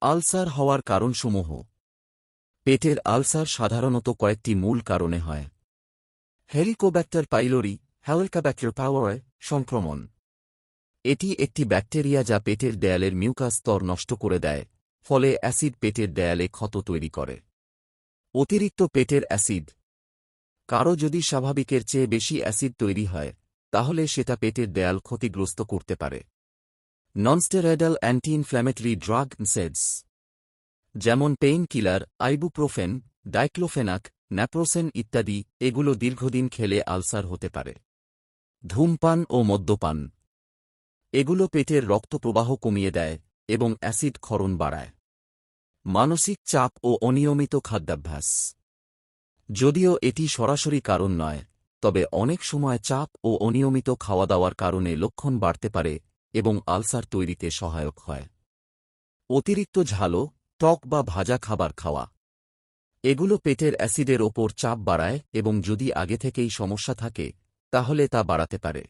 Ulcer হওয়ার কারণসমূহ। পেটের আলসার সাধারণত কয়েকটি মূল কারণে হয়। হেলিকোব্যাক্টার পাইলোরি, হেলিকোব্যাক্টার পাওয়ার সংক্রমণ। এটি একটি ব্যাকটেরিয়া যা পেটের দেয়ালের মিউকাস স্তর নষ্ট করে দেয়, ফলে অ্যাসিড পেটের দেয়ালে ক্ষত তৈরি করে। অতিরিক্ত পেটের অ্যাসিড। কারও যদি স্বাভাবিকের চেয়ে বেশি অ্যাসিড তৈরি হয়, তাহলে সেটা পেটের দেয়াল ক্ষতিগ্রস্ত করতে পারে। ননস্টেরয়েডাল অ্যান্টি ইনফ্ল্যামেটরি ড্রাগ সেডস যেমন pain killer ibuprofen diclofenac naproxen ইত্যাদি, এগুলো দীর্ঘদিন খেলে আলসার হতে পারে। ধূমপান ও মদ্যপান, এগুলো পেটের রক্ত প্রবাহ কমিয়ে দেয় এবং অ্যাসিড ক্ষরণ বাড়ায়। মানসিক চাপ ও অনিয়মিত খাদ্যাভ্যাস, যদিও এটি সরাসরি কারণ নয়, তবে অনেক সময় চাপ ও অনিয়মিত খাওয়া দাওয়ার কারণে লক্ষণ বাড়তে পারে এবং আলসার তৈরিতে সহায়ক হয়। অতিরিক্ত ঝালো টক বা ভাজা খাবার খাওয়া। এগুলো পেটের অ্যাসিডের ওপর চাপ বাড়ায় এবং যদি আগে থেকেই সমস্যা থাকে, তাহলে তা বাড়াতে পারে।